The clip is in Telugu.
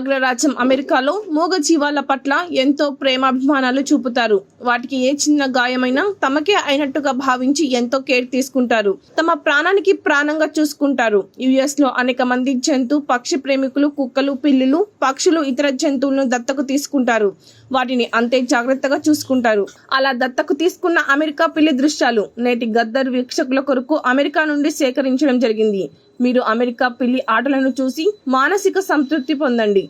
అగ్రరాజ్యం అమెరికాలో మూగ జీవాల పట్ల ఎంతో ప్రేమాభిమానాలు చూపుతారు. వాటికి ఏ చిన్న గాయమైనా తమకే అయినట్టుగా భావించి ఎంతో కేర్ తీసుకుంటారు. తమ ప్రాణానికి ప్రాణంగా చూసుకుంటారు. యుఎస్లో అనేక మంది జంతు పక్షి ప్రేమికులు కుక్కలు పిల్లులు పక్షులు ఇతర జంతువులను దత్తకు తీసుకుంటారు. వాటిని అంతే జాగ్రత్తగా చూసుకుంటారు. అలా దత్తకు తీసుకున్న అమెరికా పిల్లి దృశ్యాలు నేటి గద్దర్ వీక్షకుల కొరకు అమెరికా నుండి సేకరించడం జరిగింది. మీరు అమెరికా పిల్లి ఆటలను చూసి మానసిక సంతృప్తి పొందండి.